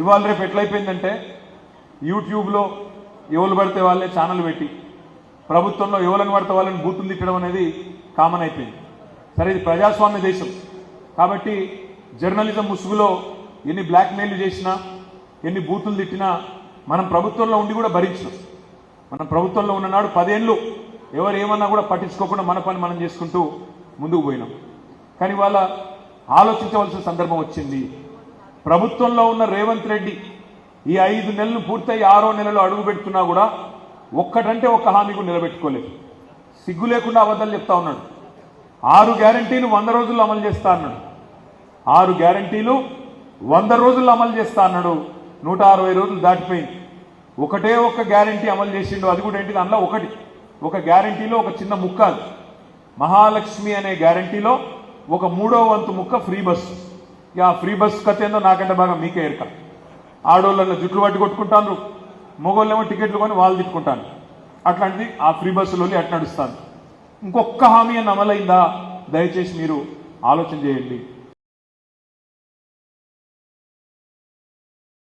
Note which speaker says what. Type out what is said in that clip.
Speaker 1: ఇవాళ రేపు ఎట్లయిపోయిందంటే యూట్యూబ్లో ఎవరు పడితే వాళ్ళే ఛానల్ పెట్టి ప్రభుత్వంలో ఎవరిని పడితే వాళ్ళని బూతులు తిట్టడం అనేది కామన్ అయిపోయింది. సరే ఇది ప్రజాస్వామ్య దేశం. కాబట్టి జర్నలిజం ముసుగులో ఎన్ని బ్లాక్మెయిల్ చేసినా ఎన్ని బూతులు తిట్టినా మనం ప్రభుత్వంలో ఉండి కూడా భరించినాం మనం ప్రభుత్వంలో ఉన్ననాడు పదేళ్ళు ఎవరు ఏమన్నా కూడా పట్టించుకోకుండా మన పని మనం చేసుకుంటూ ముందుకు పోయినాం. కానీ వాళ్ళ ఆలోచించవలసిన సందర్భం వచ్చింది. ప్రభుత్వంలో ఉన్న రేవంత్ రెడ్డి ఈ ఐదు నెలలు పూర్తయి ఆరో నెలలో అడుగు పెడుతున్నా కూడా ఒక్కటంటే ఒక్క హామీకు నిలబెట్టుకోలేదు. సిగ్గు లేకుండా అబద్ధాలు చెప్తా ఉన్నాడు. ఆరు గ్యారంటీలు వంద రోజుల్లో అమలు చేస్తా అన్నాడు. ఆరు గ్యారంటీలు వంద రోజుల్లో అమలు చేస్తా అన్నాడు. నూట అరవై రోజులు దాటిపోయింది. ఒకటే ఒక్క గ్యారంటీ అమలు చేసిండు. అది కూడా ఏంటిది? అందులో ఒకటి. ఒక గ్యారంటీలో ఒక చిన్న ముక్క అది. మహాలక్ష్మి అనే గ్యారంటీలో ఒక మూడో వంతు ముక్క ఫ్రీ బస్సు. ఇక ఫ్రీ బస్ కథ ఏందో నాకంటే బాగా మీకే ఎరక. ఆడోళ్ళ జుట్లు పట్టి కొట్టుకుంటాను మొగోళ్ళేమో టికెట్లు కొని వాళ్ళు తిట్టుకుంటాను అట్లాంటిది ఆ ఫ్రీ బస్సులో అట్లా నడుస్తాను ఇంకొక హామీ అని అమలైందా? దయచేసి మీరు ఆలోచన చేయండి.